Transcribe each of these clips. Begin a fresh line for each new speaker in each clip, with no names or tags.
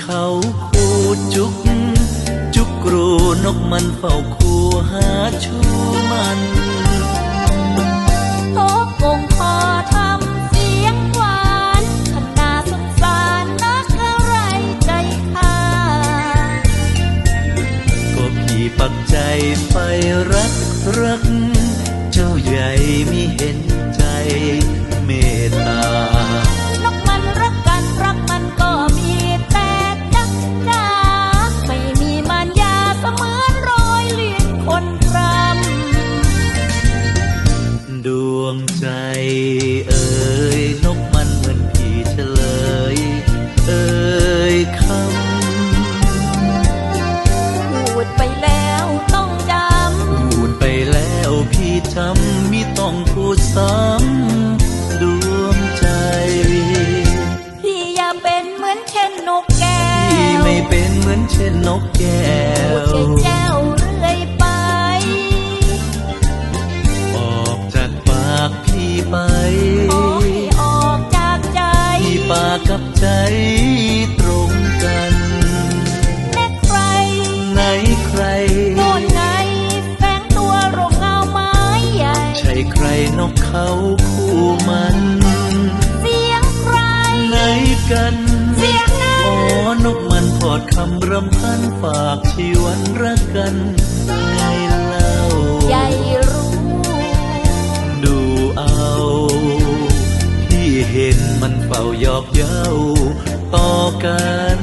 เขาคูจุก จุกกรูนกมันเฝ้าคูหาชูมัน
โตกงคอทำเสียงหวานขนาสงสารนักอะไรใจค่ะ
ก็พี่ปักใจไฟรักรัก เจ้าใหญ่มีเห็นใจ
ช่นนกแก้
พู
ด
ว
เจ้าเรื่อยไป
ออกจากปากพี่ไป
ขอให้ออกจากใจ
พี่ปากกับใจตรงกัน
แน่ใคร
ไหนใคร
โน่นไงแฝงตัวโรงเงาไม้ใหญ่
ใช่ใครนกเขา ฝากชีวันรักกันไงเล่า
ใหญ่รู้
ดูเอาพี่เห็นมันเฝ้าหยอกเย้าต่อกัน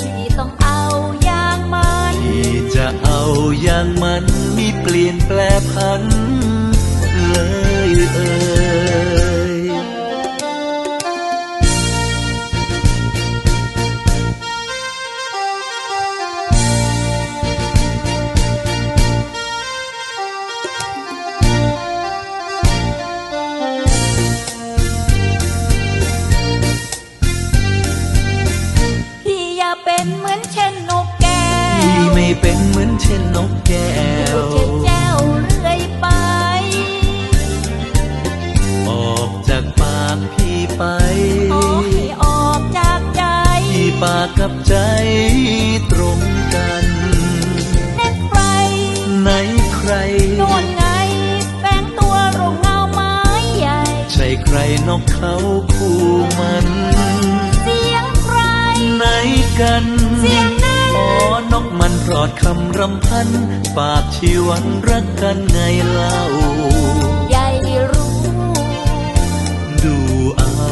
ที่ต้องเอาอย่างมัน
ที่จะเอาอย่างมันมีเปลี่ยนแปลพัน เป็
นเหมือนเช่นนกแก้
พี่
ว
ไม่เป็นเหมือนเช่นนกแก้ว
พูดเจ้าเรื่อยไป
ออกจากปากพี่ไป
ขอให้ออกจากใจ
พี่ปากกับใจตรงกัน
แน่ใคร
ไหนใคร
โน่นไงแฝงตัวโรงเงาไม้ใหญ่
ใช่ใครนกเขาคู่ กัน
เสียงนั้น
อ๋อนกมันปลอดคำรำพันฝากชีวันรักกันไงเล่า
ใหญ่รู้
ดูเอา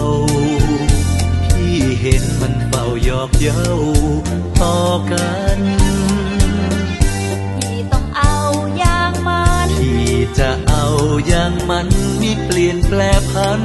พี่เห็นมันเป่าหยอกเย้าต่อกัน
ที่ต้องเอาอย่างมัน
ที่จะเอาอย่างมันมีเปลี่ยนแปลพัน